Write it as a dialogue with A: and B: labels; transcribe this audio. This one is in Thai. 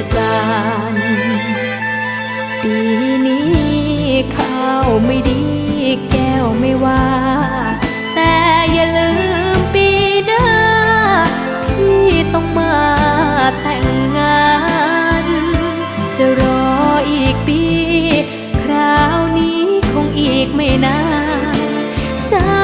A: ประการปีนี้ข้าวไม่ดีแก้วไม่ว่า แต่อย่าลืมปีหน้าพี่ต้องมาแต่งงาน จะรออีกปี คราวนี้คงอีกไม่นานจะ